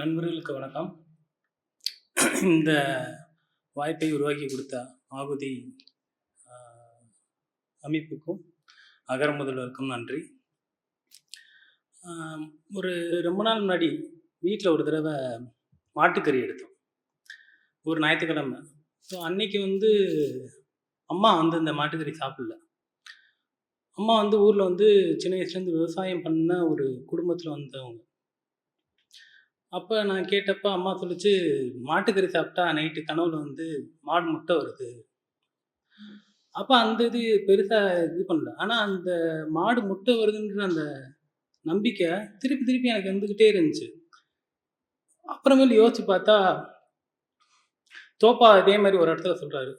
நண்பர்களுக்கு வணக்கம். இந்த வாய்ப்பை உருவாக்கி கொடுத்த ஆகுதி அமைப்புக்கும் அகர முதல்வருக்கும் நன்றி. ஒரு ரொம்ப நாள் முன்னாடி வீட்டில் ஒரு தடவை மாட்டுக்கறி எடுத்தோம். ஒரு ஞாயிற்றுக்கிழமை. ஸோ அன்னைக்கு வந்து அம்மா வந்து இந்த மாட்டுக்கறி சாப்பிடல. அம்மா வந்து ஊரில் வந்து சின்ன வயசுலேருந்து விவசாயம் பண்ண ஒரு குடும்பத்தில் வந்தவங்க. அப்போ நான் கேட்டப்ப அம்மா சொல்லிச்சு மாட்டுக்கறி சாப்பிட்டா நைட்டு கனவுல வந்து மாடு முட்டை வருது. அப்போ அந்த இது பெருசாக இது பண்ணல. ஆனால் அந்த மாடு முட்டை வருதுன்ற அந்த நம்பிக்கை திருப்பி திருப்பி எனக்கு வந்துக்கிட்டே இருந்துச்சு. அப்புறமேல் யோசிச்சு பார்த்தா தோப்பா இதே மாதிரி ஒரு இடத்துல சொல்கிறாரு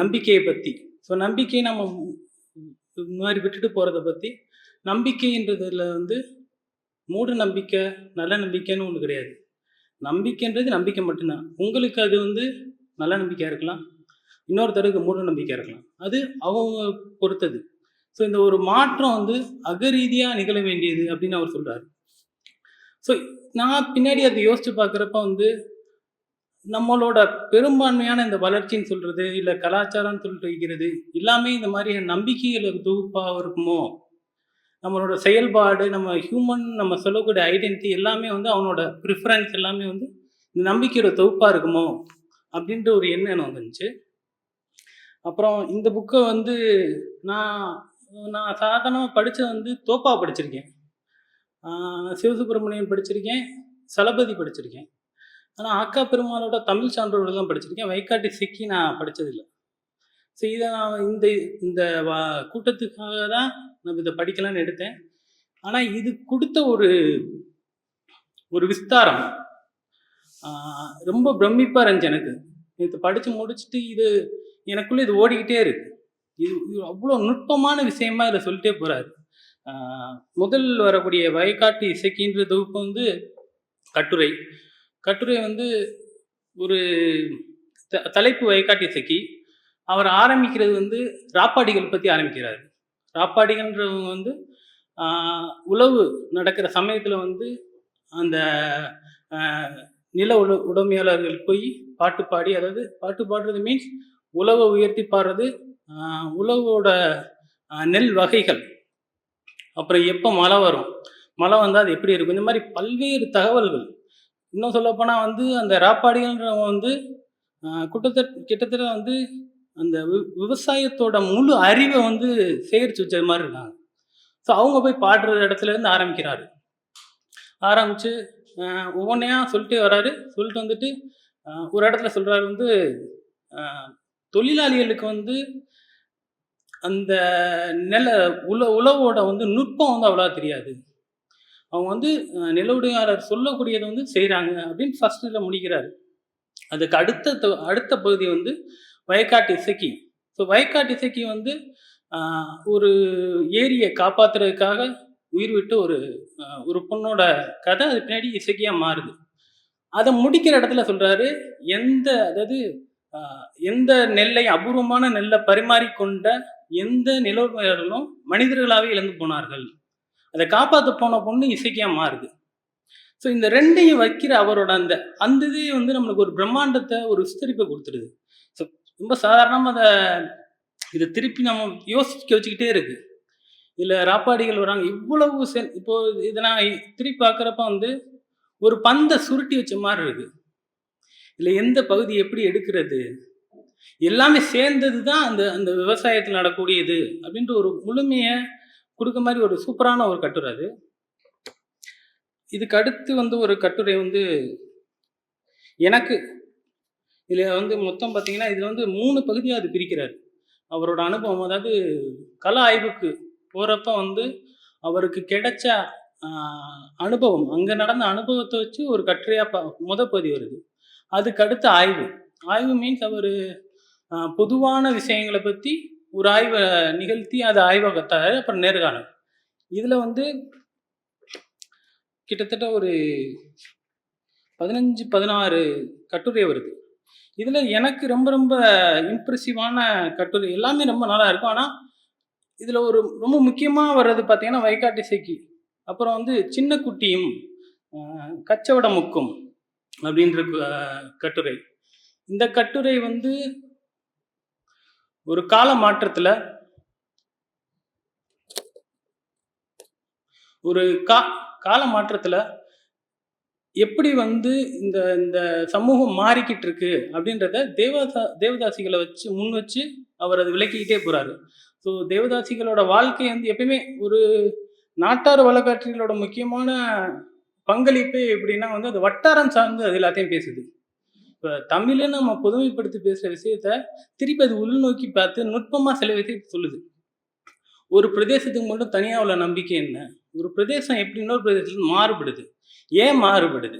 நம்பிக்கையை பற்றி ஸோ நம்பிக்கையை நம்ம இந்த மாதிரி விட்டுட்டு போகிறத பற்றி நம்பிக்கைன்றதுல வந்து மூட நம்பிக்கை நல்ல நம்பிக்கைன்னு ஒன்று கிடையாது. நம்பிக்கைன்றது நம்பிக்கை மட்டும்தான். உங்களுக்கு அது வந்து நல்ல நம்பிக்கையாக இருக்கலாம். இன்னொருத்தருக்கு மூட நம்பிக்கையாக இருக்கலாம். அது அவங்க பொறுத்தது. ஸோ இந்த ஒரு மாற்றம் வந்து அகரீதியாக நிகழ வேண்டியது அப்படின்னு அவர் சொல்கிறார் ஸோ நான் பின்னாடி அதை யோசித்து பார்க்குறப்ப வந்து நம்மளோட பெரும்பான்மையான இந்த வளர்ச்சின்னு சொல்கிறது இல்லை கலாச்சாரம்னு சொல்லிட்டு வைக்கிறது எல்லாமே இந்த மாதிரி நம்பிக்கைகள் தொகுப்பாக இருக்குமோ? நம்மளோட செயல்பாடு நம்ம ஹியூமன் நம்ம சொல்லக்கூடிய ஐடென்டிட்டி எல்லாமே வந்து அவனோட ப்ரிஃபரன்ஸ் எல்லாமே வந்து இந்த நம்பிக்கையோட தொகுப்பாக இருக்குமோ அப்படின்ற ஒரு எண்ணம் எனக்கு வந்துச்சு. அப்புறம் இந்த புக்கை வந்து நான் நான் சாதாரணமாக படித்தது வந்து தோப்பா படிச்சிருக்கேன். சிவசுப்பிரமணியம் சிவசுப்பிரமணியன் படிச்சிருக்கேன் சலபதி படிச்சிருக்கேன். ஆனால் அக்கா பெருமாளோட தமிழ் சான்றோர்கள் தான் படிச்சிருக்கேன். வைக்காட்டி சிக்கி நான் படித்ததில்லை ஸோ இதை நான் இந்த இந்த வா கூட்டத்துக்காக தான் நான் இதை படிக்கலாம்னு எடுத்தேன். ஆனால் இது கொடுத்த ஒரு ஒரு விஸ்தாரம் ரொம்ப பிரமிப்பாக இருந்துச்சு எனக்கு. நேற்று படித்து முடிச்சுட்டு இது எனக்குள்ளே இது ஓடிக்கிட்டே இருக்கு. இது இது அவ்வளோ நுட்பமான விஷயமா இதில் சொல்லிட்டே போகிறாரு முதல் வரக்கூடிய வயக்காட்டு இசைக்கின்ற தொகுப்பு வந்து கட்டுரை. கட்டுரை வந்து ஒரு த தலைப்பு வயக்காட்டு இசைக்கு. அவர் ஆரம்பிக்கிறது வந்து ராப்பாடிகள் பற்றி ஆரம்பிக்கிறார். ராப்பாடிகள்ன்றவங்க வந்து உழவு நடக்கிற சமயத்தில் வந்து அந்த நில உட உடைமையாளர்கள் போய் பாட்டு பாடி அதாவது பாட்டு பாடுறது மீன்ஸ் உழவை உயர்த்தி பாடுறது உழவோட நெல் வகைகள். அப்புறம் எப்போ மழை வரும்? மழை வந்தால் அது எப்படி இருக்கும்? இந்த மாதிரி பல்வேறு தகவல்கள். இன்னும் சொல்லப்போனால் வந்து அந்த ராப்பாடிகள்ன்றவங்க வந்து கிட்டத்தட்ட கிட்டத்தட்ட வந்து அந்த விவசாயத்தோட முழு அறிவை வந்து சேகரித்து வச்ச மாதிரி இருக்காங்க. ஸோ அவங்க போய் பாடுற இடத்துல இருந்து ஆரம்பிக்கிறாரு. ஆரம்பித்து ஒவ்வொன்றையா சொல்லிட்டு வராரு. சொல்லிட்டு வந்துட்டு ஒரு இடத்துல சொல்கிறாரு வந்து தொழிலாளிகளுக்கு வந்து அந்த நில உல உழவோட வந்து நுட்பம் வந்து அவ்வளோ தெரியாது. அவங்க வந்து நிலவுடையாளர் சொல்லக்கூடியதை வந்து செய்கிறாங்க அப்படின்னு ஃபர்ஸ்ட்ல முடிக்கிறாரு. அதுக்கு அடுத்த அடுத்த பகுதி வந்து வயக்காட்டு இசக்கி. ஸோ வயக்காட்டு இசக்கி வந்து ஒரு ஏரியை காப்பாத்துறதுக்காக உயிர் விட்டு ஒரு ஒரு பொண்ணோட கதை அது பின்னாடி இசைக்கியாக மாறுது. அதை முடிக்கிற இடத்துல சொல்கிறாரு எந்த அதாவது எந்த நெல்லை அபூர்வமான நெல்லை பரிமாறிக்கொண்ட எந்த நிலவுகளும் மனிதர்களாகவே இழந்து போனார்கள். அதை காப்பாற்ற போன பொண்ணு இசைக்கியா மாறுது. ஸோ இந்த ரெண்டையும் வைக்கிற அவரோட அந்த அந்த இதே வந்து நம்மளுக்கு ஒரு பிரம்மாண்டத்தை ஒரு விஸ்தரிப்பை கொடுத்துருது. ரொம்ப சாதாரணமாக அதை இதை திருப்பி நம்ம யோசிக்க வச்சுக்கிட்டே இருக்கு. இதில் ராப்பாடிகள் வராங்க. இவ்வளவு சென் இப்போ இதை நான் திருப்பி பார்க்குறப்ப வந்து ஒரு பந்தை சுருட்டி வச்ச மாதிரி இருக்கு. இதில் எந்த பகுதி எப்படி எடுக்கிறது? எல்லாமே சேர்ந்தது தான் அந்த அந்த விவசாயத்தில் நடக்கூடியது அப்படின்ற ஒரு முழுமையை கொடுக்க மாதிரி ஒரு சூப்பரான ஒரு கட்டுரை அது. இதுக்கு அடுத்து வந்து ஒரு கட்டுரை வந்து எனக்கு இதில் வந்து மொத்தம் பார்த்தீங்கன்னா இதில் வந்து மூணு பகுதியாக அது பிரிக்கிறார். அவரோட அனுபவம் அதாவது கல ஆய்வுக்கு போகிறப்ப வந்து அவருக்கு கிடைச்ச அனுபவம் அங்கே நடந்த அனுபவத்தை வச்சு ஒரு கட்டுரையாக ப முத பகுதி வருது. அதுக்கு அடுத்து ஆய்வு. ஆய்வு மீன்ஸ் அவர் பொதுவான விஷயங்களை பற்றி ஒரு ஆய்வை நிகழ்த்தி அதை ஆய்வகத்தார் அப்புறம் நேர்காணல். இதில் வந்து கிட்டத்தட்ட ஒரு பதினஞ்சு பதினாறு கட்டுரை வருது. இதில் எனக்கு ரொம்ப ரொம்ப இம்ப்ரெசிவான கட்டுரை எல்லாமே ரொம்ப நல்லா இருக்கும். ஆனால் இதில் ஒரு ரொம்ப முக்கியமாக வர்றது பார்த்தீங்கன்னா வைகாட்டி சேக்கி. அப்புறம் வந்து சின்ன குட்டியும் கச்சவட முக்கும் அப்படின்ற கட்டுரை. இந்த கட்டுரை வந்து ஒரு கால மாற்றத்தில் ஒரு கா கால மாற்றத்தில் எப்படி வந்து இந்த இந்த சமூகம் மாறிக்கிட்டு இருக்கு அப்படின்றத தேவதா தேவதாசிகளை வச்சு முன் வச்சு அவர் அதை விளக்கிக்கிட்டே போறாரு. ஸோ தேவதாசிகளோட வாழ்க்கை வந்து எப்பயுமே ஒரு நாட்டார் வழக்காற்றிகளோட முக்கியமான பங்களிப்பு எப்படின்னா வந்து அது வட்டாரம் சார்ந்து அது எல்லாத்தையும் பேசுது. இப்போ தமிழை நம்ம பொதுமைப்படுத்தி பேசுகிற விஷயத்த திருப்பி அது உள்நோக்கி பார்த்து நுட்பமாக சில விஷயத்தை சொல்லுது. ஒரு பிரதேசத்துக்கு மட்டும் தனியாக உள்ள நம்பிக்கை என்ன? ஒரு பிரதேசம் எப்படி இன்னொரு பிரதேசத்துல மாறுபடுது? ஏன் மாறுபடுது?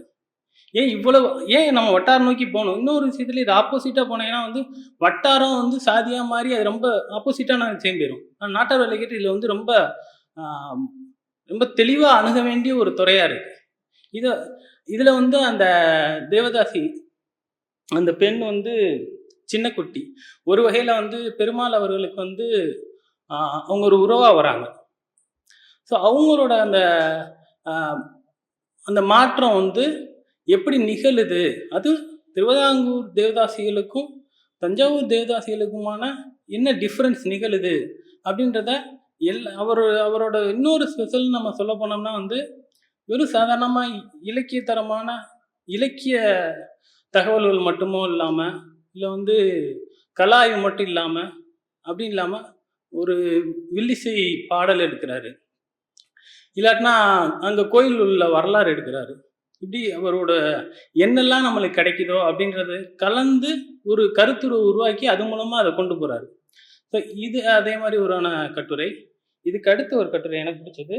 ஏன் இவ்வளவு ஏன் நம்ம வட்டாரம் நோக்கி போகணும்? இன்னொரு விஷயத்துல இது ஆப்போசிட்டாக போனீங்கன்னா வந்து வட்டாரம் வந்து சாதியாக மாறி அது ரொம்ப ஆப்போசிட்டான நாங்கள் போயிடும் ஆனால் நாட்டார் வேலைக்கிட்டு இதில் வந்து ரொம்ப ரொம்ப தெளிவாக அணுக வேண்டிய ஒரு துறையாக இருக்கு. இதை இதில் வந்து அந்த தேவதாசி அந்த பெண் வந்து சின்ன குட்டி ஒரு வகையில் வந்து பெருமாள் அவர்களுக்கு வந்து அவங்க ஒரு உறவாக வராங்க. ஸோ அவங்களோட அந்த அந்த மாற்றம் வந்து எப்படி நிகழுது? அது திருவிதாங்கூர் தேவதாசிகளுக்கும் தஞ்சாவூர் தேவதாசிகளுக்குமான என்ன டிஃப்ரென்ஸ் நிகழுது? அப்படின்றத எல் அவர் அவரோட இன்னொரு ஸ்பெஷல் நம்ம சொல்ல போனோம்னா வந்து வெறும் சாதாரணமாக இலக்கியத்தரமான இலக்கிய தகவல்கள் மட்டுமோ இல்லாமல் இல்லை வந்து கலாய்வு மட்டும் இல்லாமல் அப்படி இல்லாமல் ஒரு வில்லிசை பாடல் எடுக்கிறாரு. இல்லாட்டினா அங்கே கோயில் உள்ள வரலாறு எடுக்கிறாரு. இப்படி அவரோட என்னெல்லாம் நம்மளுக்கு கிடைக்குதோ அப்படின்றது கலந்து ஒரு கருத்துரு உருவாக்கி அது மூலமாக அதை கொண்டு போகிறாரு ஸோ இது அதே மாதிரி ஒரான கட்டுரை. இதுக்கு அடுத்த ஒரு கட்டுரை எனக்கு பிடிச்சது.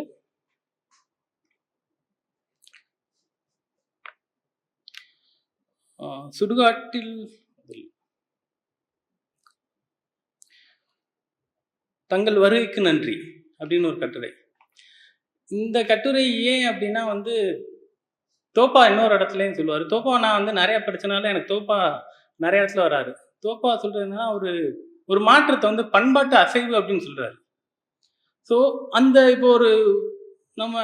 சுடுகாட்டில் தங்கள் வருகைக்கு நன்றி அப்படின்னு ஒரு கட்டுரை. இந்த கட்டுரை ஏன் அப்படின்னா வந்து தோப்பா இன்னொரு இடத்துலையும் சொல்லுவார். தோப்பா நான் வந்து நிறைய படிச்சனால எனக்கு தோப்பா நிறைய இடத்துல வராரு. தோப்பா சொல்றது ஒரு ஒரு மாற்றத்தை வந்து பண்பாட்டு அசைவு அப்படின்னு சொல்றாரு. ஸோ அந்த இப்போ ஒரு நம்ம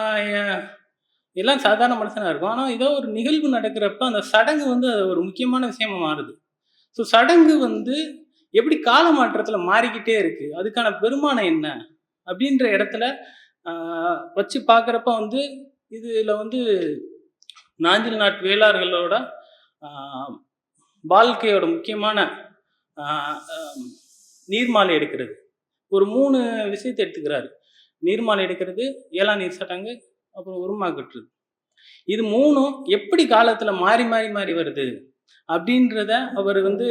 எல்லாம் சாதாரண மனுஷனாக இருக்கும். ஆனால் ஏதோ ஒரு நிகழ்வு நடக்கிறப்ப அந்த சடங்கு வந்து அது ஒரு முக்கியமான விஷயமா மாறுது. ஸோ சடங்கு வந்து எப்படி கால மாற்றத்தில் மாறிக்கிட்டே இருக்கு? அதுக்கான பெருமானம் என்ன? அப்படின்ற இடத்துல வச்சு பார்க்குறப்ப வந்து இதில் வந்து நாஞ்சில் நாட்டு வேளார்களோட வாழ்க்கையோட முக்கியமான நீர்மாலை எடுக்கிறது. ஒரு மூணு விஷயத்தை எடுத்துக்கிறாரு. நீர்மாலை எடுக்கிறது ஏழாம் நீர் சடங்கு அப்புறம் உருமா கட்டுறது. இது மூணும் எப்படி காலத்தில் மாறி மாறி மாறி வருது? அப்படின்றத அவர் வந்து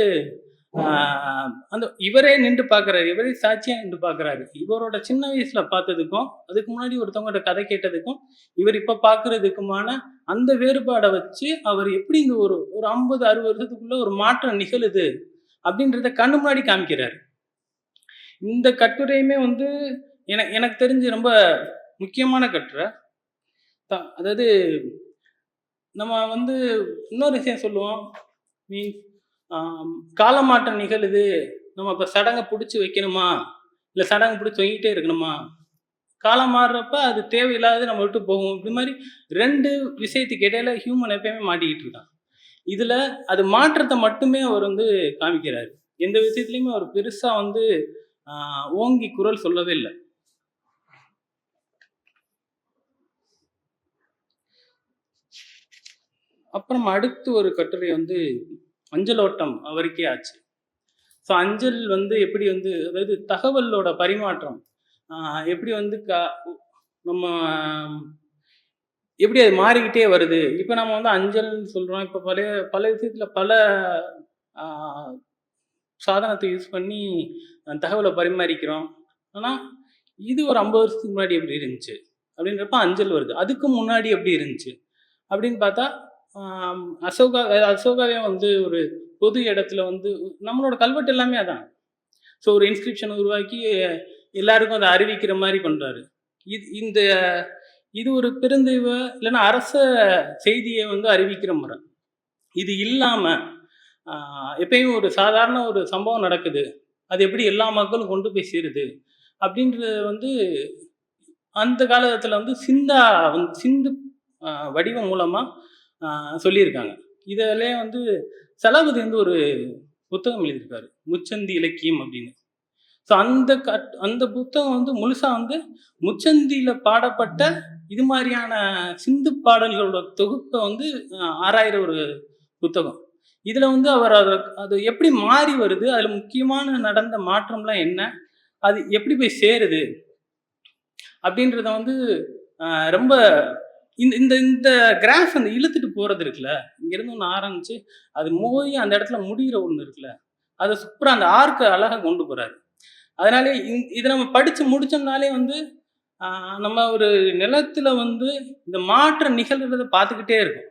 அந்த இவரே நின்று பார்க்குறாரு. இவரே சாட்சியாக நின்று பார்க்குறாரு. இவரோட சின்ன வயசில் பார்த்ததுக்கும் அதுக்கு முன்னாடி ஒருத்தவங்கள்ட்ட கதை கேட்டதுக்கும் இவர் இப்போ பார்க்குறதுக்குமான அந்த வேறுபாடை வச்சு அவர் எப்படி இந்த ஒரு ஒரு ஐம்பது அறுபது வருஷத்துக்குள்ளே ஒரு மாற்றம் நிகழுது அப்படின்றத கண்ணு முன்னாடி காமிக்கிறார். இந்த கட்டுரையுமே வந்து என எனக்கு தெரிஞ்சு ரொம்ப முக்கியமான கட்டுரை. த- அதாவது நம்ம வந்து இன்னொரு விஷயம் சொல்லுவோம். மீன் காலமாற்றம் நிகழுது. நம்ம இப்போ சடங்கை பிடிச்சி வைக்கணுமா? இல்லை சடங்கு பிடிச்சி வாங்கிட்டே இருக்கணுமா? காலம் மாறுறப்ப அது தேவையில்லாத நம்ம விட்டு போகும். இது மாதிரி ரெண்டு விஷயத்துக்கு இடையில ஹியூமன் எப்பயுமே மாட்டிக்கிட்டு இருக்கான். இதில் அது மாற்றத்தை மட்டுமே அவர் வந்து காமிக்கிறார். எந்த விஷயத்துலையுமே அவர் பெருசாக வந்து ஓங்கி குரல் சொல்லவே இல்லை. அப்புறம் அடுத்து ஒரு கட்டுரை வந்து அஞ்சலோட்டம் அவருக்கே ஆச்சு. ஸோ அஞ்சல் வந்து எப்படி வந்து அதாவது தகவலோட பரிமாற்றம் எப்படி வந்து க நம்ம எப்படி அது மாறிக்கிட்டே வருது? இப்போ நம்ம வந்து அஞ்சல்னு சொல்கிறோம் இப்போ பழைய பல விஷயத்தில் பல சாதனத்தை யூஸ் பண்ணி தகவலை பரிமாறிக்கிறோம். ஆனால் இது ஒரு ஐம்பது வருஷத்துக்கு முன்னாடி எப்படி இருந்துச்சு? அப்படின்றப்ப அஞ்சல் வருது. அதுக்கு முன்னாடி எப்படி இருந்துச்சு? அப்படின்னு பார்த்தா அசோகா அசோகாவே வந்து ஒரு பொது இடத்துல வந்து நம்மளோட கல்வெட்டு எல்லாமே அதான். ஸோ ஒரு இன்ஸ்கிரிப்ஷன் உருவாக்கி எல்லாருக்கும் அதை அறிவிக்கிற மாதிரி பண்ணுறாரு இது இந்த இது ஒரு பெருந்தெய்வ இல்லைன்னா அரச செய்தியை வந்து அறிவிக்கிற முறை. இது இல்லாமல் எப்பயும் ஒரு சாதாரண ஒரு சம்பவம் நடக்குது. அது எப்படி எல்லா மக்களும் கொண்டு போய் சேருது? அப்படின்றது வந்து அந்த காலத்தில் வந்து சிந்தா வந்து சிந்து வடிவம் மூலமாக சொல்லியிருக்காங்க. இதிலே வந்து செலவுதி வந்து ஒரு புத்தகம் எழுதியிருக்காரு. முச்சந்தி இலக்கியம் அப்படின்னு. ஸோ அந்த கட் அந்த புத்தகம் வந்து முழுசாக வந்து முச்சந்தியில் பாடப்பட்ட இது மாதிரியான சிந்து பாடல்களோட தொகுப்பை வந்து ஆராயிற ஒரு புத்தகம். இதில் வந்து அவர் அதை அது எப்படி மாறி வருது அதில் முக்கியமான நடந்த மாற்றம்லாம் என்ன அது எப்படி போய் சேருது அப்படின்றத வந்து ரொம்ப இந்த இந்த இந்த கிராஃப் அந்த இழுத்துட்டு போகிறது இருக்குல்ல இங்கேருந்து ஒன்று ஆரம்பிச்சு அது மோதி அந்த இடத்துல முடிகிற ஒன்று இருக்குல்ல அதை சூப்பராக அந்த ஆர்க்கை அழகாக கொண்டு போகிறாரு அதனாலே இந் இதை நம்ம படித்து முடிச்சோம்னாலே வந்து நம்ம ஒரு நிலத்தில் வந்து இந்த மாற்றம் நிகழ்கிறத பார்த்துக்கிட்டே இருக்கும்.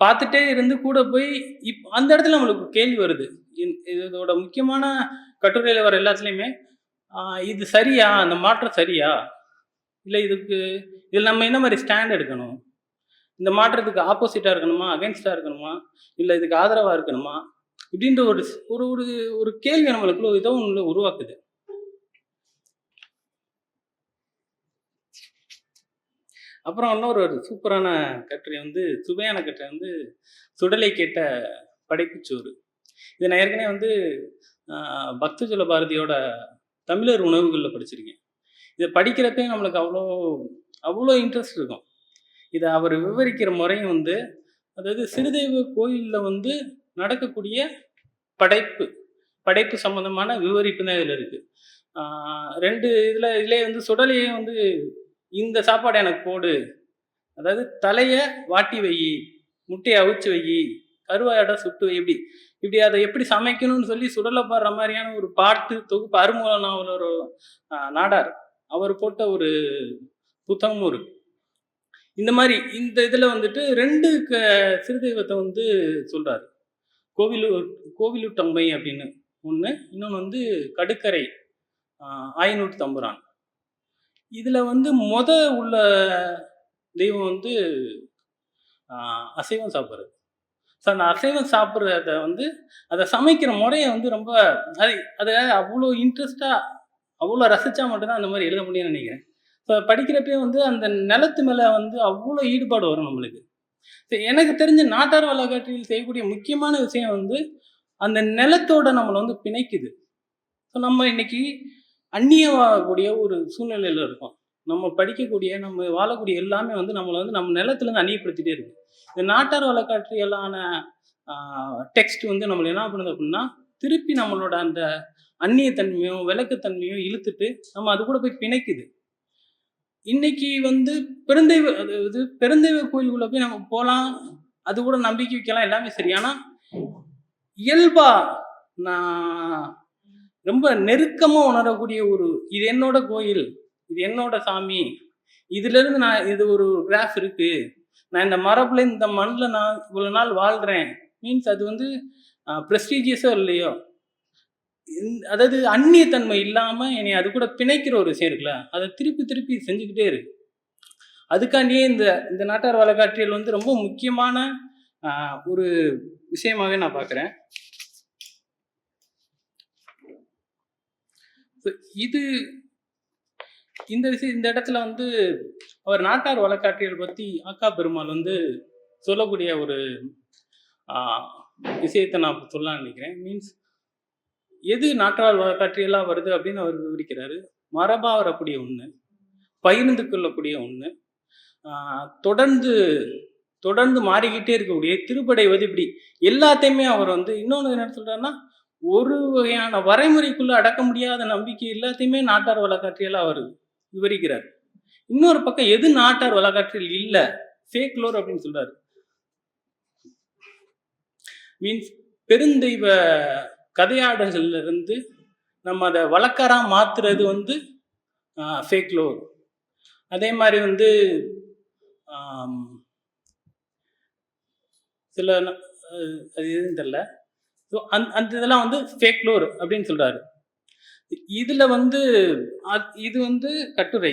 பார்த்துட்டே இருந்து கூட போய் இப் அந்த இடத்துல நம்மளுக்கு கேள்வி வருது. இதோட முக்கியமான கட்டுரையில் வர எல்லாத்துலேயுமே இது சரியா? அந்த மாற்றம் சரியா? இல்லை இதுக்கு இதில் நம்ம என்ன மாதிரி ஸ்டாண்ட் எடுக்கணும்? இந்த மாற்றத்துக்கு ஆப்போசிட்டாக இருக்கணுமா? அகைன்ஸ்டாக இருக்கணுமா? இல்லை இதுக்கு ஆதரவாக இருக்கணுமா? இப்படின்ற ஒரு ஒரு ஒரு ஒரு கேள்வி நம்மளுக்குள்ள இதோ ஒன்று உருவாக்குது. அப்புறம் இன்னொரு ஒரு சூப்பரான கட்டுரை வந்து சுவையான கட்டுரை வந்து சுடலை கேட்ட படைப்புச்சோறு. இதை நான் ஏற்கனவே வந்து பக்தஜல பாரதியோட தமிழர் உணவுகளில் படிச்சிருக்கேன். இதை படிக்கிறப்பே நம்மளுக்கு அவ்வளோ அவ்வளோ இன்ட்ரெஸ்ட் இருக்கும். இதை அவர் விவரிக்கிற முறையும் வந்து அதாவது சிறுதெய்வ கோயிலில் வந்து நடக்கக்கூடிய படைப்பு படைப்பு சம்மந்தமான விவரிப்பு தான் இதில் இருக்குது ரெண்டு இதில் இதிலே வந்து சுடலையே வந்து இந்த சாப்பாடு எனக்கு போடு. அதாவது தலையை வாட்டி வை முட்டையை அவிச்சு வை கருவாயோட சுட்டு வை இப்படி இப்படி அதை எப்படி சமைக்கணும்னு சொல்லி சுடலை பாடுற மாதிரியான ஒரு பாட்டு தொகுப்பு அருமூல நாவல் ஒரு நாடார் அவர் போட்ட ஒரு புத்தகமும் இருக்கு இந்த மாதிரி இந்த இதில் வந்துட்டு ரெண்டு க சிறுதெய்வத்தை வந்து சொல்கிறாரு கோவிலூர் கோவிலுட்டம்மை அப்படின்னு ஒன்று இன்னொன்று வந்து கடுக்கரை ஆயனூர் தம்புரான். இதில் வந்து மொத உள்ள தெய்வம் வந்து அசைவம் சாப்பிட்றது. ஸோ அந்த அசைவம் சாப்பிட்றத வந்து அதை சமைக்கிற முறையை வந்து ரொம்ப அது அதை அவ்வளோ இன்ட்ரெஸ்டாக அவ்வளோ ரசித்தா மட்டும்தான் அந்த மாதிரி எழுத முடியும்னு நினைக்கிறேன். ஸோ படிக்கிறப்பே வந்து அந்த நிலத்து மேலே வந்து அவ்வளோ ஈடுபாடு வரும் நம்மளுக்கு. எனக்கு தெரிஞ்ச நாட்டார் வழக்காற்றில் செய்யக்கூடிய முக்கியமான விஷயம் வந்து அந்த நிலத்தோட நம்மளை வந்து பிணைக்குது. ஸோ நம்ம இன்னைக்கு அந்நியமாகக்கூடிய ஒரு சூழ்நிலையில் இருக்கோம். நம்ம படிக்கக்கூடிய நம்ம வாழக்கூடிய எல்லாமே வந்து நம்மளை வந்து நம்ம நிலத்துலேருந்து அந்நியப்படுத்திட்டே இருக்கு. இந்த நாட்டார் வழக்காற்றியலான டெக்ஸ்ட் வந்து நம்மளை என்ன பண்ணுது அப்படின்னா திருப்பி நம்மளோட அந்த அந்நியத்தன்மையும் விளக்கத்தன்மையும் இழுத்துட்டு நம்ம அது கூட போய் பிணைக்குது. இன்னைக்கு வந்து பெருந்தெய்வ அதாவது பெருந்தெய்வ கோயிலுக்குள்ள போய் நம்ம போகலாம் அது கூட நம்பிக்கை வைக்கலாம். எல்லாமே சரி. ஆனால் இயல்பா நான் ரொம்ப நெருக்கமாக உணரக்கூடிய ஒரு இது என்னோட கோயில் இது என்னோட சாமி இதுலேருந்து நான் இது ஒரு கிராஃப் இருக்கு. நான் இந்த மரபுல இந்த மண்ணில் நான் இவ்வளோ நாள் வாழ்கிறேன் மீன்ஸ் அது வந்து ப்ரெஸ்டீஜியஸோ இல்லையோ? அதாவது அந்நியத்தன்மை இல்லாமல் என்னை அது கூட பிணைக்கிற ஒரு விஷயம் இருக்குல்ல அதை திருப்பி திருப்பி செஞ்சுக்கிட்டே இருக்கு. அதுக்காண்டியே இந்த இந்த நாட்டார் வழக்காற்றியல் வந்து ரொம்ப முக்கியமான ஒரு விஷயமாகவே நான் பார்க்குறேன். இது இந்த விஷயம் இந்த இடத்துல வந்து அவர் நாட்டார் வழக்காற்றியல் பற்றி ஆக்கா பெருமாள் வந்து சொல்லக்கூடிய ஒரு விஷயத்தை நான் சொல்லலாம்னு நினைக்கிறேன். மீன்ஸ் எது நாட்டார் வழக்காற்றியெல்லாம் வருது அப்படின்னு அவர் விவரிக்கிறாரு. மரபாக வரக்கூடிய ஒன்று பகிர்ந்து கொள்ளக்கூடிய ஒன்று தொடர்ந்து தொடர்ந்து மாறிக்கிட்டே இருக்கக்கூடிய திருப்படைவது இப்படி. எல்லாத்தையுமே அவர் வந்து இன்னொன்று என்ன சொல்றாருன்னா ஒரு வகையான வரைமுறைக்குள்ள அடக்க முடியாத நம்பிக்கை எல்லாத்தையுமே நாட்டார் வழக்காற்றியெல்லாம் அவர் விவரிக்கிறார். இன்னொரு பக்கம் எது நாட்டார் வழக்காற்றில் இல்லை? ஃபேக்லோர் அப்படின்னு சொல்றாரு. மீன்ஸ் பெருந்தெய்வ கதையாடல்கள்ல இருந்து நம்ம அதை வழக்கராக மாத்துறது வந்து ஃபேக் லோர் அதே மாதிரி வந்து சில அது எதுவும் தெரில ஸோ அந் அந்த இதெல்லாம் வந்து ஃபேக் லோர் அப்படின்னு சொல்கிறாரு இதில் வந்து இது வந்து கட்டுரை.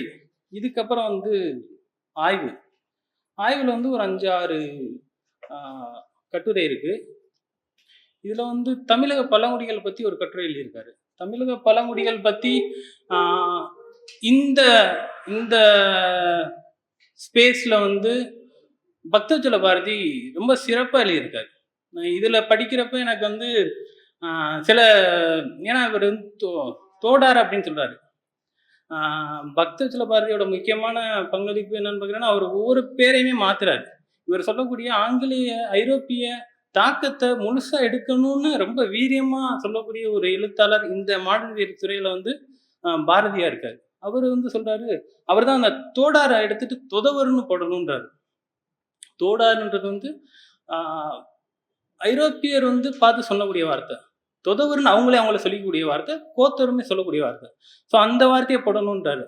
இதுக்கப்புறம் வந்து ஆய்வு. ஆய்வில் வந்து ஒரு அஞ்சு ஆறு கட்டுரை இருக்குது இதில் வந்து தமிழக பழங்குடிகள் பற்றி ஒரு கட்டுரை எழுதியிருக்காரு. தமிழக பழங்குடிகள் பற்றி இந்த இந்த ஸ்பேஸில் வந்து பக்தஜல பாரதி ரொம்ப சிறப்பாக எழுதியிருக்காரு. இதில் படிக்கிறப்ப எனக்கு வந்து சில ஏன்னா இவர் வந்து தோ- தோடார் அப்படின்னு சொல்கிறாரு பக்தஜல பாரதியோட முக்கியமான பங்களிப்பு என்னன்னு பார்க்குறேன்னா அவர் ஒவ்வொரு பேரையுமே மாத்துறாரு. இவர் சொல்லக்கூடிய ஆங்கிலேய ஐரோப்பிய தாக்கத்தை முழுசா எடுக்கணும்னு ரொம்ப வீரியமா சொல்லக்கூடிய ஒரு எழுத்தாளர் இந்த மாடல் துறையில வந்து பாரதியா இருக்காரு. அவர் வந்து சொல்றாரு அவர் தான் அந்த தோடாரை எடுத்துட்டு தொதவர்னு போடணுன்றாரு தோடார்ன்றது வந்து ஐரோப்பியர் வந்து பார்த்து சொல்லக்கூடிய வார்த்தை. தொதவர்னு அவங்களே அவங்கள சொல்லிக்கூடிய வார்த்தை கோத்தருமே சொல்லக்கூடிய வார்த்தை. ஸோ அந்த வார்த்தையை போடணுன்றாரு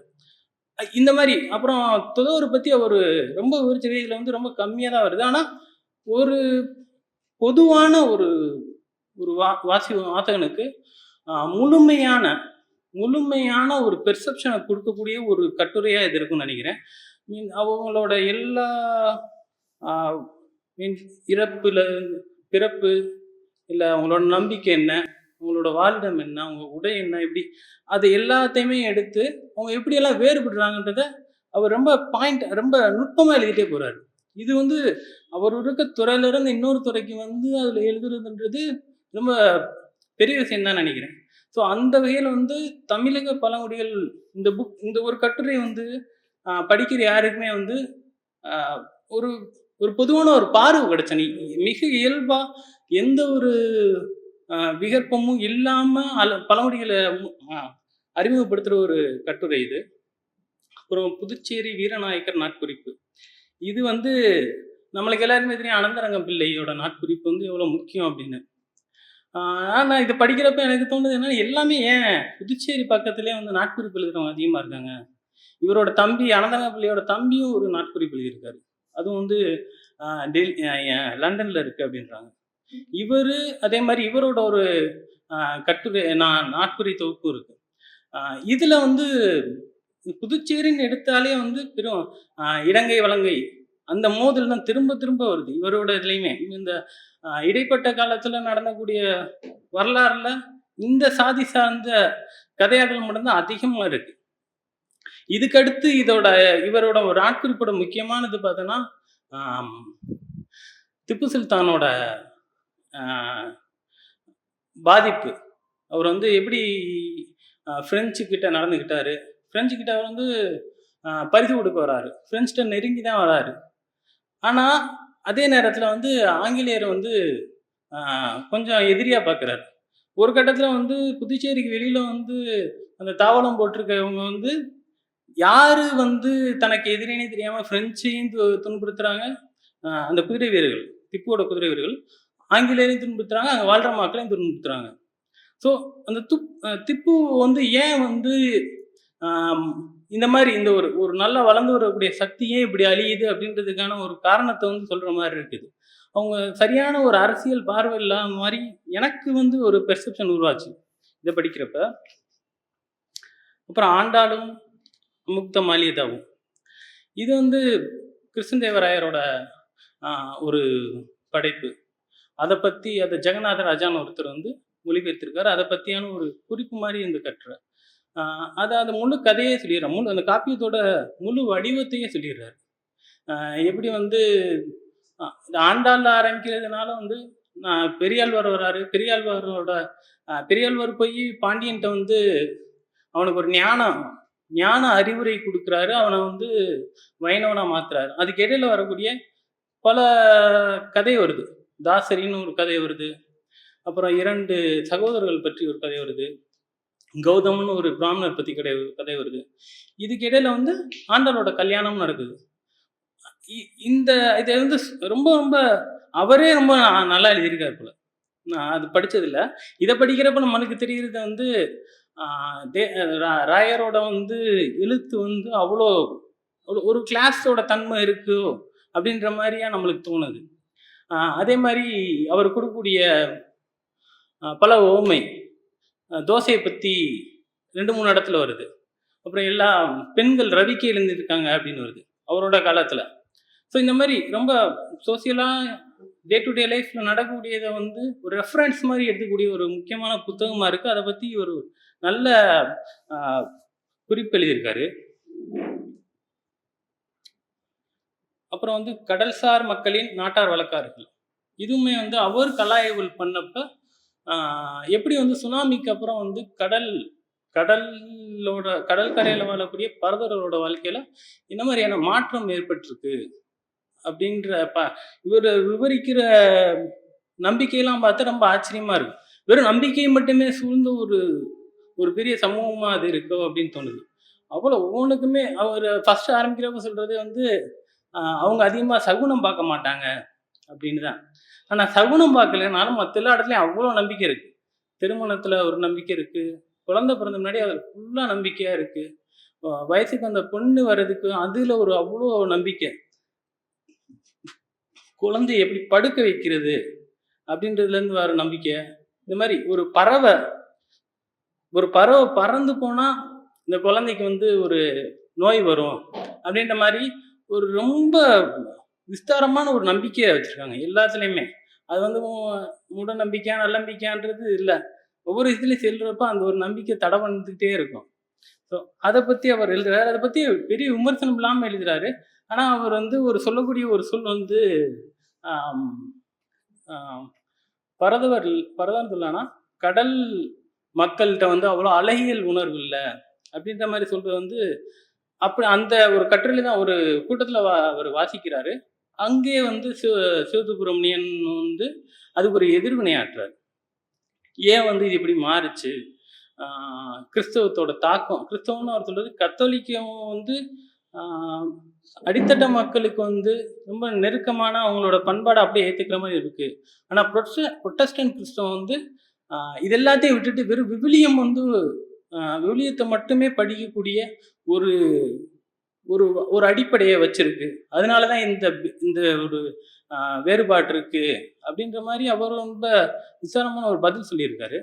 இந்த மாதிரி அப்புறம் தொதவர் பற்றி அவர் ரொம்ப விவரிச்ச இதில் வந்து ரொம்ப கம்மியாக தான் வருது. ஆனால் ஒரு பொதுவான ஒரு ஒரு வா வாசி வாசகனுக்கு முழுமையான முழுமையான ஒரு பெர்செப்ஷனை கொடுக்கக்கூடிய ஒரு கட்டுரையாக இது இருக்கும்னு நினைக்கிறேன். மீன் அவங்களோட எல்லா மீன் இறப்புல பிறப்பு இல்லை அவங்களோட நம்பிக்கை என்ன அவங்களோட வாழ்டம் என்ன அவங்க உடை என்ன எப்படி அது எல்லாத்தையுமே எடுத்து அவங்க எப்படியெல்லாம் வேறுபடுறாங்கன்றத அவர் ரொம்ப பாயிண்ட் ரொம்ப நுட்பமாக எழுதிட்டே போகிறாரு இது வந்து அவர் இருக்க துறையிலிருந்து இன்னொரு துறைக்கு வந்து அதில் எழுதுறதுன்றது ரொம்ப பெரிய விஷயம் தான் நினைக்கிறேன். ஸோ அந்த வகையில் வந்து தமிழக பழங்குடிகள் இந்த புக் இந்த ஒரு கட்டுரை வந்து படிக்கிற யாருக்குமே வந்து ஒரு ஒரு பொதுவான ஒரு பார்வை கிடைச்ச நீ மிக இயல்பாக எந்த ஒரு விகற்பமும் இல்லாமல் அல பழங்குடிகளை அறிமுகப்படுத்துகிற ஒரு கட்டுரை இது. அப்புறம் புதுச்சேரி வீரநாயக்கர் நாட்குறிப்பு. இது வந்து நம்மளுக்கு எல்லாருமே தெரியும் அனந்தரங்கம் பிள்ளையோட நாட்குறிப்பு வந்து எவ்வளோ முக்கியம் அப்படின்னு. நான் இதை படிக்கிறப்ப எனக்கு தோணுது என்னன்னா எல்லாமே ஏன் புதுச்சேரி பக்கத்துலேயே வந்து நாட்குறிப்பு எழுதுறவங்க அதிகமாக இருக்காங்க? இவரோட தம்பி அனந்தரங்க பிள்ளையோட தம்பியும் ஒரு நாட்குறிப்பு எழுதியிருக்காரு. அதுவும் வந்து டெல்லி டெல் ஆஹ் லண்டன்ல இருக்கு அப்படின்றாங்க. இவர் அதே மாதிரி இவரோட ஒரு கட்டுரை நான் நாட்குறி தொகுப்பு இருக்கு. இதில் இதுல வந்து புதுச்சேரின்னு எடுத்தாலே வந்து பெரும் இலங்கை இடங்கை வலங்கை அந்த மோதல் தான் திரும்ப திரும்ப வருது. இவரோட இதுலையுமே. இந்த இடைப்பட்ட காலத்துல நடந்தக்கூடிய வரலாறுல இந்த சாதி சார்ந்த கதையாடல் மட்டும்தான் அதிகமா இருக்கு. இதுக்கடுத்து இதோட இவரோட ஒரு ஆட்குறிப்போட முக்கியமானது பார்த்தோன்னா திப்பு சுல்தானோட பாதிப்பு. அவர் வந்து எப்படி ஃப்ரெஞ்சு கிட்ட நடந்துக்கிட்டாரு ஃப்ரெஞ்சு கிட்ட அவர் வந்து பரிசு கொடுக்க வராரு. ஃப்ரெஞ்சிட்ட நெருங்கி தான் வராரு. ஆனால் அதே நேரத்தில் வந்து ஆங்கிலேயர் வந்து கொஞ்சம் எதிரியாக பார்க்குறாரு ஒரு கட்டத்தில் வந்து புதுச்சேரிக்கு வெளியில் வந்து அந்த தாவலம் போட்டிருக்கவங்க வந்து யார் வந்து தனக்கு எதிரினே தெரியாமல் ஃப்ரெஞ்சையும் து- துன்புறுத்துறாங்க? அந்த குதிரை வீரர்கள் திப்புவோட குதிரை வீரர்கள் ஆங்கிலேயரையும் துன்புறுத்துறாங்க அங்கே வாழ்கிற மக்களையும் துன்புறுத்துறாங்க. ஸோ அந்த துப் திப்பு வந்து ஏன் வந்து இந்த மாதிரி இந்த ஒரு ஒரு நல்லா வளர்ந்து வரக்கூடிய சக்தியே இப்படி அழியுது அப்படின்றதுக்கான ஒரு காரணத்தை வந்து சொல்ற மாதிரி இருக்குது. அவங்க சரியான ஒரு அரசியல் பார்வை இல்லாத மாதிரி எனக்கு வந்து ஒரு பெர்செப்ஷன் உருவாச்சு. இதை படிக்கிறப்ப. அப்புறம் ஆண்டாளும் முக்த மாலியதாவும் இது வந்து கிருஷ்ணதேவராயரோட ஒரு படைப்பு. அதை பற்றி அதை ஜெகநாத ராஜான்னு ஒருத்தர் வந்து மொழிபெயர்த்திருக்காரு. அதை பற்றியான ஒரு குறிப்பு மாதிரி இந்த கட்டுரை. அது அந்த முழு கதையே சொல்லிடுறார் முழு அந்த காப்பியத்தோட முழு வடிவத்தையே சொல்லிடுறாரு. எப்படி வந்து ஆஹ் இந்த ஆரம்பிக்கிறதுனால வந்து நான் பெரியாழ்வார் வர்றாரு. பெரியாழ்வாரோட ஆஹ் பெரியாழ்வார் போய் பாண்டியன்ட்ட வந்து அவனுக்கு ஒரு ஞானம் ஞான அறிவுரை கொடுக்குறாரு. அவனை வந்து வைணவனாக மாத்துறாரு. அதுக்கு இடையில வரக்கூடிய பல கதை வருது. தாசரின்னு ஒரு கதை வருது. அப்புறம் இரண்டு சகோதரர்கள் பற்றி ஒரு கதை வருது. கௌதம்னு ஒரு பிராமணர் பற்றி கடை கதை வருது. இதுக்கு இடையில வந்து ஆண்டவரோட கல்யாணம் நடக்குது. இ- இந்த இதை வந்து ரொம்ப ரொம்ப அவரே ரொம்ப நல்லா எழுதியிருக்காரு போல. நான் அது படித்ததில்ல இதை படிக்கிறப்ப நம்மளுக்கு தெரிகிறது வந்து தே- ரா- ராயரோட வந்து எழுத்து வந்து அவ்வளோ ஒரு கிளாஸோட தன்மை இருக்கோ அப்படின்ற மாதிரியா நம்மளுக்கு தோணுது. அதே மாதிரி அவர் கொடுக்கக்கூடிய பல ஓமை தோசையை பற்றி ரெண்டு மூணு இடத்துல வருது. அப்புறம் எல்லா பெண்கள் ரவிக்கு எழுந்திருக்காங்க அப்படின்னு வருது அவரோட காலத்தில். ஸோ இந்த மாதிரி ரொம்ப சோசியலாக டே டு டே லைஃப்பில் நடக்கக்கூடியதை வந்து ஒரு ரெஃபரன்ஸ் மாதிரி எடுத்துக்கூடிய ஒரு முக்கியமான புத்தகமாக இருக்குது அதை பற்றி ஒரு நல்ல குறிப்பு எழுதியிருக்காரு. அப்புறம் வந்து கடல்சார் மக்களின் நாட்டார் வழக்காறுகள். இதுவுமே வந்து அவர் கலாய்வுகள் பண்ணப்ப எப்படி வந்து சுனாமிக்கு அப்புறம் வந்து கடல் கடலோட கடல் கரையில் வாழக்கூடிய பரதரோட வாழ்க்கையில இந்த மாதிரியான மாற்றம் ஏற்பட்டிருக்கு அப்படின்ற ப இவர் விவரிக்கிற நம்பிக்கையெல்லாம் பார்த்தா ரொம்ப ஆச்சரியமா இருக்கு. வெறும் நம்பிக்கை மட்டுமே சூழ்ந்த ஒரு ஒரு பெரிய சமூகமா அது இருக்கோ அப்படின்னு தோணுது. அவ்வளோ ஒவ்வொன்றுக்குமே அவர் ஃபர்ஸ்ட் ஆரம்பிக்கிறப்ப சொல்றது வந்து அவங்க அதிகமாக சகுனம் பார்க்க மாட்டாங்க. அப்படின்னு தான். ஆனால் சகுனம் பார்க்கலனாலும் மற்ற எல்லா இடத்துலையும் அவ்வளோ நம்பிக்கை இருக்கு. திருமணத்தில் ஒரு நம்பிக்கை இருக்கு. குழந்தை பிறந்த முன்னாடி அதில் ஃபுல்லாக நம்பிக்கையாக இருக்கு. வயசுக்கு அந்த பொண்ணு வர்றதுக்கு அதில் ஒரு அவ்வளோ நம்பிக்கை. குழந்தைய எப்படி படுக்க வைக்கிறது அப்படின்றதுலேருந்து வர நம்பிக்கை. இந்த மாதிரி ஒரு பறவை ஒரு பறவை பறந்து போனால் இந்த குழந்தைக்கு வந்து ஒரு நோய் வரும் அப்படின்ற மாதிரி ஒரு ரொம்ப விஸ்தாரமான ஒரு நம்பிக்கையை வச்சுருக்காங்க எல்லாத்துலேயுமே. அது வந்து மூட நம்பிக்கையா நல்லம்பிக்கையான்றது இல்லை. ஒவ்வொரு இதுலேயும் செல்றப்ப அந்த ஒரு நம்பிக்கை தடை வந்துக்கிட்டே இருக்கும். ஸோ அதை பற்றி அவர் எழுதுறாரு. அதை பற்றி பெரிய விமர்சனம் இல்லாமல் எழுதுறாரு. ஆனால் அவர் வந்து ஒரு சொல்லக்கூடிய ஒரு சொல் வந்து பரதவர் பரதவர் சொல்லானா கடல் மக்கள்கிட்ட வந்து அவ்வளோ அழகியல் உணர்வு இல்லை. அப்படின்ற மாதிரி சொல்கிறது வந்து அப்படி அந்த ஒரு கட்டுரையில் தான் ஒரு கூட்டத்தில் வா அவர் வாசிக்கிறாரு. அங்கே வந்து சிவ சிவசுப்பிரமணியன் வந்து அதுக்கு ஒரு எதிர்வினையாற்றுறார் ஏன் வந்து இது இப்படி மாறுச்சு? கிறிஸ்தவத்தோட தாக்கம் கிறிஸ்தவம்னு அவர் சொல்றது கத்தோலிக்கம் வந்து அடித்தட்ட மக்களுக்கு வந்து ரொம்ப நெருக்கமான அவங்களோட பண்பாடை அப்படியே ஏற்றுக்கிற மாதிரி இருக்கு. ஆனால் ப்ரொட்ட ப்ரொட்டஸ்டன்ட் கிறிஸ்தவம் வந்து இது எல்லாத்தையும் விட்டுட்டு வெறும் விவிலியம் வந்து விவிலியத்தை மட்டுமே படிக்கக்கூடிய ஒரு ஒரு ஒரு அடிப்படையை வச்சிருக்கு. அதனால தான் இந்த இந்த ஒரு வேறுபாடு இருக்கு அப்படின்ற மாதிரி அவர் ரொம்ப விசாரமான ஒரு பதில் சொல்லியிருக்காரு.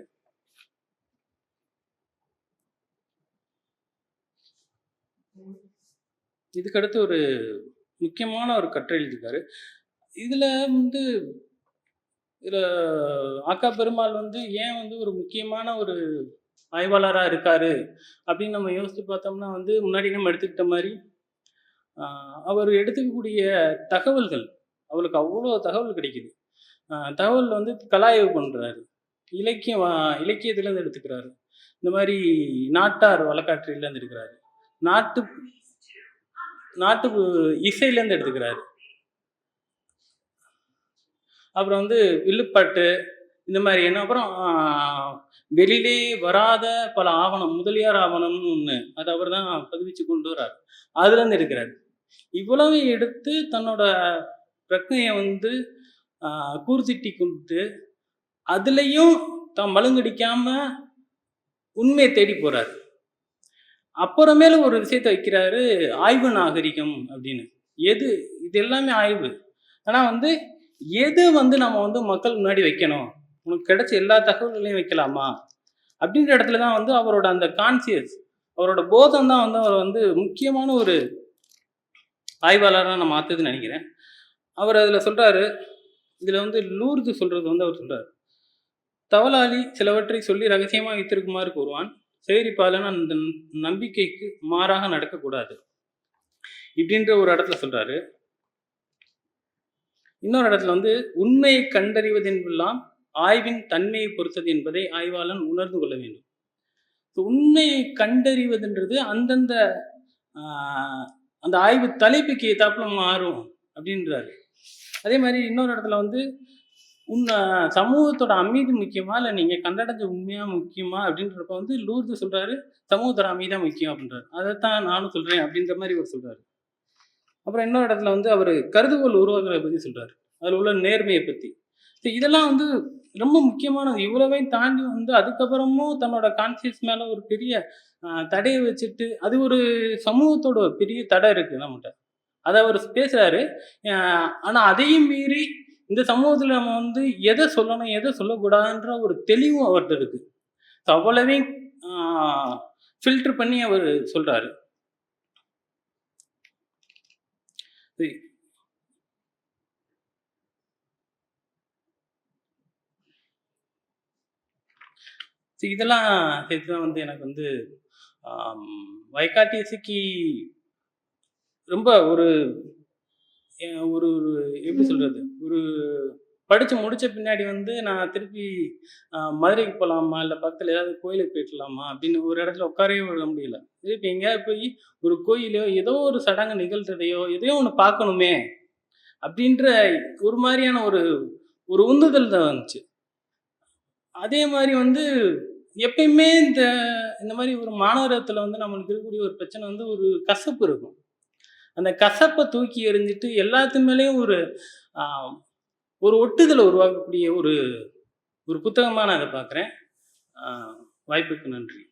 இதுக்கடுத்து ஒரு முக்கியமான ஒரு கட்டுரை எழுதியிருக்காரு. இதுல வந்து இதுல ஆக்கா பெருமாள் வந்து ஏன் வந்து ஒரு முக்கியமான ஒரு ஆய்வாளராக இருக்காரு அப்படின்னு நம்ம யோசித்து பார்த்தோம்னா வந்து முன்னாடி நம்ம எடுத்துக்கிட்ட மாதிரி அவர் எடுத்துக்கக்கூடிய தகவல்கள் அவளுக்கு அவ்வளோ தகவல் கிடைக்குது. தகவல் வந்து கலாய்வு பண்ணுறாரு இலக்கியம் வா- எடுத்துக்கிறாரு. இந்த மாதிரி நாட்டார் வழக்காற்றிலேருந்து எடுக்கிறாரு நாட்டு நாட்டு இசையிலேருந்து எடுத்துக்கிறாரு. அப்புறம் வந்து வில்லுப்பாட்டு இந்த மாதிரி என்ன அப்புறம் வெளியிலே வராத பல ஆவணம் முதலியார் ஆவணம்னு ஒன்று அது அவர் தான் பதிவிச்சு கொண்டு வர்றார். அதுலேருந்து எடுக்கிறாரு. இவ்வளவு எடுத்து தன்னோட பிரச்சனையை வந்து கூர்த்திட்டி கொடுத்து அதுலேயும் தான் மழுங்கடிக்காம உண்மையை தேடி போகிறார் அப்புறமேல ஒரு விஷயத்தை வைக்கிறாரு ஆய்வு நாகரிகம் அப்படின்னு. எது? இது எல்லாமே ஆய்வு. ஆனால் வந்து எது வந்து நம்ம வந்து மக்கள் முன்னாடி வைக்கணும்? உனக்கு கிடைச்ச எல்லா தகவல்களையும் வைக்கலாமா? அப்படின்ற இடத்துல தான் வந்து அவரோட அந்த கான்சியஸ் அவரோட போதம் தான் வந்து அவர் வந்து முக்கியமான ஒரு ஆய்வாளராக நான் மாற்றுதுன்னு நினைக்கிறேன். அவர் அதில் சொல்கிறாரு இதில் வந்து லூர்து சொல்கிறது வந்து அவர் சொல்கிறார் தவளாளி சிலவற்றை சொல்லி ரகசியமாக வைத்திருக்குமாறு கூறுவான் சேகரிப்பாளன் அந்த நம்பிக்கைக்கு மாறாக நடக்கக்கூடாது. இப்படின்ற ஒரு இடத்துல சொல்கிறாரு இன்னொரு இடத்துல வந்து உண்மையை கண்டறிவதென்பெல்லாம் ஆய்வின் தன்மையை பொறுத்தது என்பதை ஆய்வாளன் உணர்ந்து கொள்ள வேண்டும். உண்மையை கண்டறிவதுன்றது அந்தந்த அந்த ஆய்வு தலைப்புக்கு ஏத்தாப்புல மாறும் அப்படின்றாரு. அதே மாதிரி இன்னொரு இடத்துல வந்து உன்னை சமூகத்தோட அமைதி முக்கியமா? இல்லை நீங்கள் கண்டடைஞ்ச உண்மையா முக்கியமா? அப்படின்றப்ப வந்து லூர்து சொல்றாரு சமூகத்தோட அமைதி தான் முக்கியம் அப்படின்றாரு. தான் நானும் சொல்றேன் அப்படின்ற மாதிரி அவர் சொல்றாரு. அப்புறம் இன்னொரு இடத்துல வந்து அவர் கருதுகோள் உருவாக்குறத பற்றி சொல்றாரு. அதில் உள்ள நேர்மையை பற்றி இதெல்லாம் வந்து ரொம்ப முக்கியமானது. இவ்வளவையும் தாண்டி வந்து அதுக்கப்புறமும் தன்னோட கான்சியஸ் மேல ஒரு பெரிய தடையை வச்சுட்டு அது ஒரு சமூகத்தோட ஒரு பெரிய தடை இருக்கு நம்மகிட்ட. அதை அவர் பேசுறாரு. ஆனால் ஆனா அதையும் மீறி இந்த சமூகத்துல நம்ம வந்து எதை சொல்லணும் எதை சொல்லக்கூடாதுன்ற ஒரு தெளிவும் அவர்கிட்ட இருக்கு. அவ்வளவையும் ஃபில்டர் பண்ணி அவர் சொல்றாரு. சரி, இதெல்லாம் சேர்த்து தான் வந்து எனக்கு வந்து ஆம், வைகாட்டி இசைக்கு ரொம்ப ஒரு ஒரு ஒரு எப்படி சொல்றது? ஒரு படிச்சு முடிச்ச பின்னாடி வந்து நான் திருப்பி மதுரைக்கு போகலாமா இல்லை பக்கத்தில் ஏதாவது கோயிலுக்கு போயிடலாமா அப்படின்னு ஒரு இடத்துல உட்காரவே விட முடியல. திருப்பி எங்கேயாவது போய் ஒரு கோயிலையோ ஏதோ ஒரு சடங்கு நிகழ்றதையோ எதையோ ஒன்று பார்க்கணுமே அப்படின்ற ஒரு மாதிரியான ஒரு ஒரு உந்துதல் தான் வந்துச்சு. அதே மாதிரி வந்து எப்பயுமே இந்த இந்த மாதிரி ஒரு மாநகரத்தில் வந்து நம்மளுக்கு இருக்கக்கூடிய ஒரு பிரச்சனை வந்து ஒரு கசப்பு இருக்கும். அந்த கசப்பை தூக்கி எறிஞ்சிட்டு எல்லாத்து மேலேயும் ஒரு ஒரு ஒட்டுதலை உருவாக்கக்கூடிய ஒரு ஒரு புத்தகமாக நான் அதை பார்க்குறேன். வாய்ப்புக்கு நன்றி.